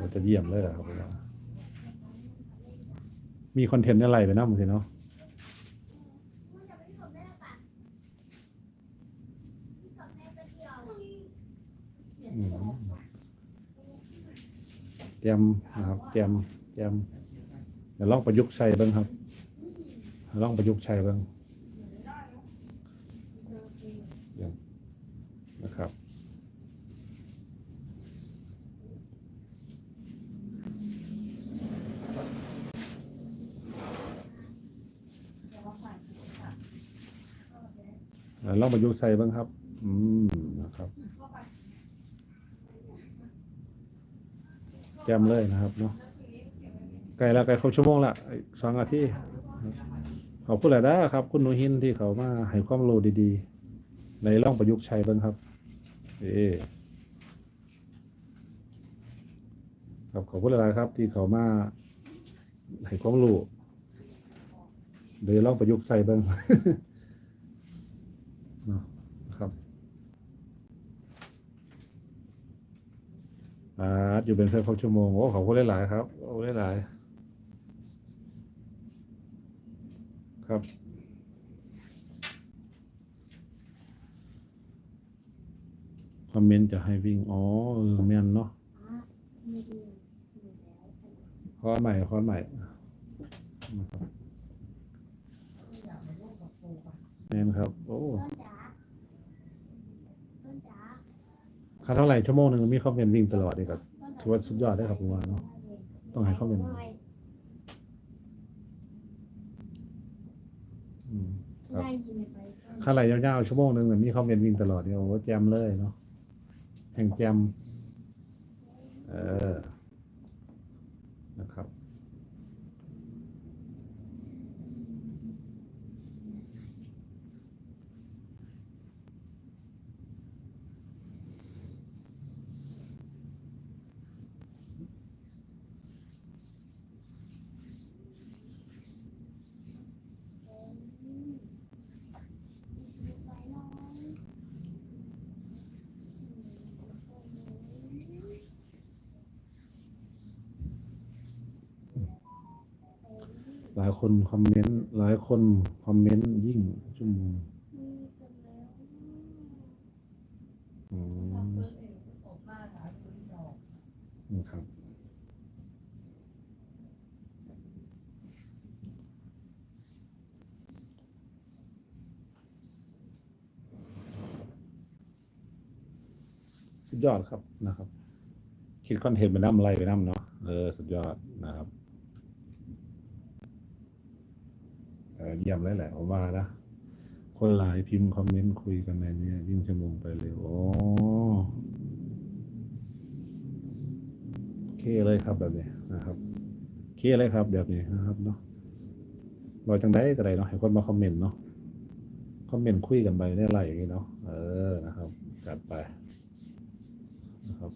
มันจะเยี่ยมเลยแหละครับผมมีคอนเทนต์อะไรไปนะมึงสิเนาะเตรียมนะครับเตรียมเตรียมเดี๋ยวลองประยุกต์ใช้บ้างครับลองประยุกต์ใช้บ้างเดี๋ยว นะครับเอ่อลองประยุกต์ใส่บ้างครับ อืมนะครับ แจมเลยนะครับเนาะไกลแล้วไกลครบชั่วโมงละสองนาทีขอบคุณหลายนะครับ คุณหนูหินที่เขามาให้ความรู้ดีๆ ในลองประยุกต์ใช้บ้างครับ เอครับขอบคุณหลายๆครับ ที่เขามาให้ความรู้เดี๋ยวลองประยุกต์ใส่บ้างนะครับอ่าอยู่เป็นเพื่อนครบชั่วโมงโอ้ขอบคุณหลายๆครับโอ้หลายๆครับ คอมเมนต์จะให้วิ่ง อ๋อเออแม่นเนาะข้อใหม่ข้อใหม่นะครับแม่นครับ โอ้ต้นจ๋าต้นจ๋าค่าเท่าไหร่ชั่วโมงหนึ่งมีคอมเมนต์วิ่งตลอดเลยครับถือว่าสุดยอดได้ครับผมว่าเนาะต้องให้เขาเป็นอืมครับได้ยินไปต้นค่าไหลยาวๆชั่วโมงหนึ่งเนี่ยมีคอมเมนต์วิ่งตลอดเนี่ยโอ้โหแจมเลยเนาะ แห่งแจมเออนะครับ หลายคนคอมเมนต์หลายคนคอมเมนต์ยิ่งชั่วโมงอืมครับสุดยอดครับนะครับ คิดคอนเทนต์ไปน้ำอะไรไปน้ำเนาะเออสุดยอดนะครับ เยี่ยมเลยแหละผมว่านะคนหลายพิมพ์คอมเมนต์คุยกันในนี้ยิ่งชั่วโมงไปเลยโอ้โอเคเลยครับแบบนี้นะครับโอเคเลยครับแบบนี้นะครับเนาะเราจังได้ก็ได้เนาะให้คนมาคอมเมนต์เนาะคอมเมนต์คุยกันไปได้ไรอย่างงี้เนาะเออนะครับ จัดไปนะครับ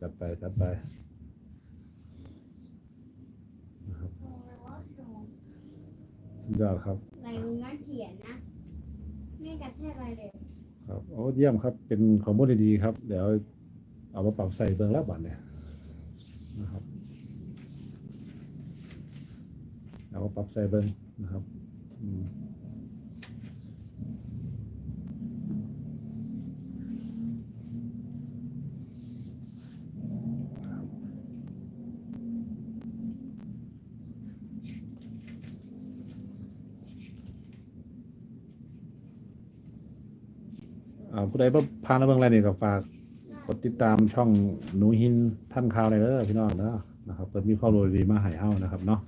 จัดไปจัดไปนะครับสุด ยอดครับในลุงนั่นเขียนนะ ไม่กระแทกอะไรเลย ครับโอ้เยี่ยมครับ เป็นข้อมูลดีๆครับ เดี๋ยวเอามาปรับใส่เบื้องแล้วบัดเนี่ยนะครับเอามาปรับใส่เบื้องนะครับ อืม อ่าผู้ใดบ่ผ่านมาเบื้องอะไรนี่ก็ฝากกดติดตามช่องหนูหินท่านข่าวในอยเด้อพี่น้องเด้อนะครับเปิดมีข้อมูลดีมาให้เฮานะครับเนาะ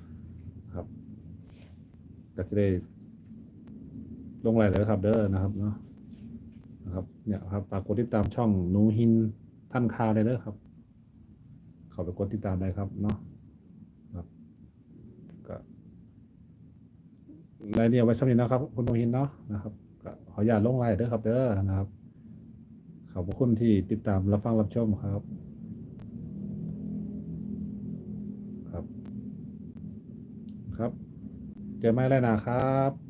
ครับก็จะได้ลงรายละเอียดครับเด้อนะครับเนาะนะครับเนี่ยครับฝากกดติดตามช่องหนูหินท่านข่าวในอยเด้อครับเข้าไปกดติดตามได้ครับเนาะครับก็รายละเอียดไว้สำหรับนะครับ คุณหนูหินเนาะนะครับ ก็ขออนุญาตลงไลน์เด้อครับเด้อนะครับ ขอบคุณที่ติดตามรับฟังรับชมครับครับครับเจอไม่ไรนะครับ